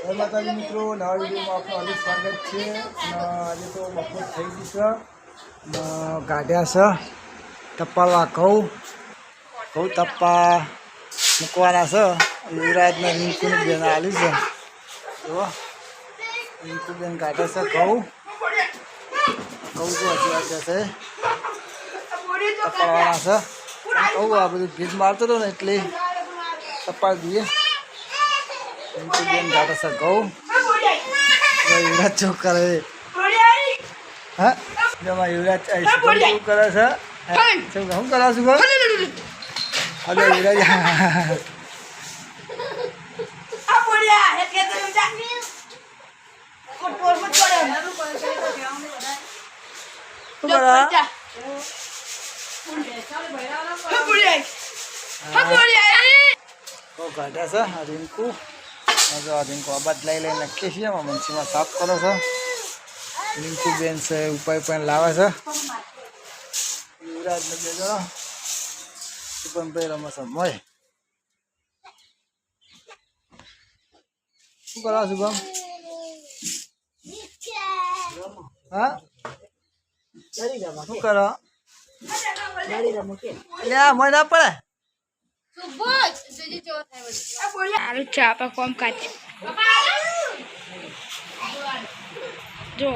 જય માતાજી મિત્રો, નવા વિડીયોમાં આપનું હાર્દિક સ્વાગત છે. આજે તો બપોર થઈ ગઈ છે. ગાઢ્યા છે. ટપાલવા ઘઉં. ઘઉં ટપ્પા મૂકવાના છે. યુવરાજને રિંકુને બેન આલી છે. જુઓ. રિંકુબેન કાઢે છે ઘઉં. ઘઉં તો હજી વાગ્યા છે. ટપાલવાના છે. કહું આ બધું ભીજ મારતો હતો ને એટલે ટપાલ દઈએ. રિંકુ બેન કાઢે છે ઘઉં યુવરાજ શું કરે હા જેમાં યુવરાજ આ શું શું કરે છે હે? શું શું કરે શું કરે અરે યુવરાજ શું કરે તો કાઢ્યા છે આ રિંકુ આ જો રિંકુ આ લઈ લઈને નાખીએ છીએ એમાં મંચીમાં સાફ કરો છો. રિંકુ બેન છે ઉપાય પણ લાવે છે. યુવરાજ ને બે જણા શુભમભાઈ રમે છે મોય શું કરો શુભમ? હા? શું કરો? લે મોય ના પડે સારું છે આપણે કોમ કાજ જો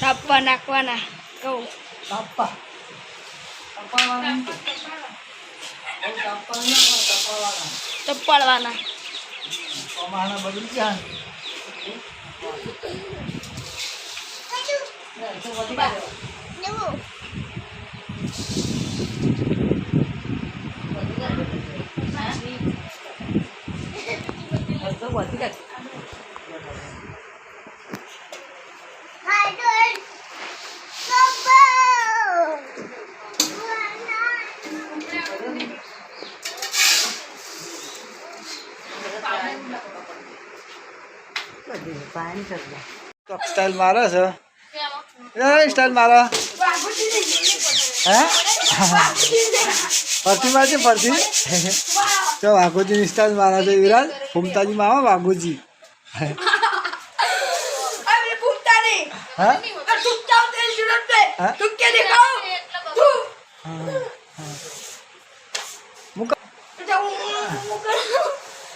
તાપવા નાખવાના કહું. તાપા તાપાવાળા તાપાવાળા તપાડવાના અમારા બધું ક્યાં સ્ટાઇલ મારે છે એ સ્ટાઇલ મારે હે ફરતી મારે છે ફરતી. તો વાઘોજી નિષ્ઠાન મારા છે વિરાજ ફૂમતાજી મામા વાઘોજી.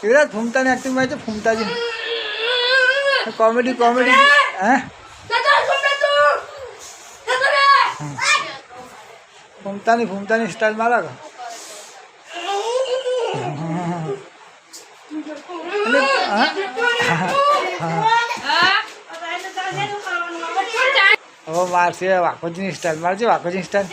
વિરાજ ફૂમતાની. એક્ટિંગમાં છે ફૂમતાજી. Comedy comedy. હે. ફૂમતાની ફૂમતાની સ્ટાઇલ મારા કે હવે મારશે વાકોજીની સ્ટાઇલ મારજે વાકોજીની સ્ટાઇલ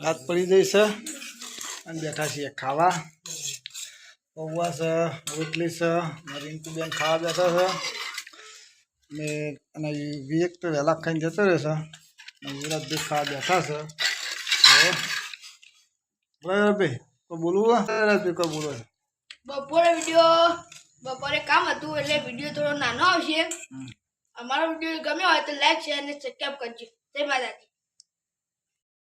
રાત પડી જઈ છે અને બેઠા છીએ ખાવા. પૌવા છે રોટલી છે રિંકુબેન ખાવા બેઠા છે. ને અને વિવેક તો વહેલા ખાઈને જતો રહેશે વિરાટભાઈ ખાવા બેઠા છે. બરાબર કોઈ બોલવું વિરાટભાઈ કોઈ બોલવું બપોરે વીડિયો બપોરે કામ હતું એટલે વીડિયો થોડો નાનો આવશે. અમારો વીડિયો ગમ્યો હોય તો લાઈક શેર અને સબસ્ક્રાઈબ કરજો. જય માતાજી.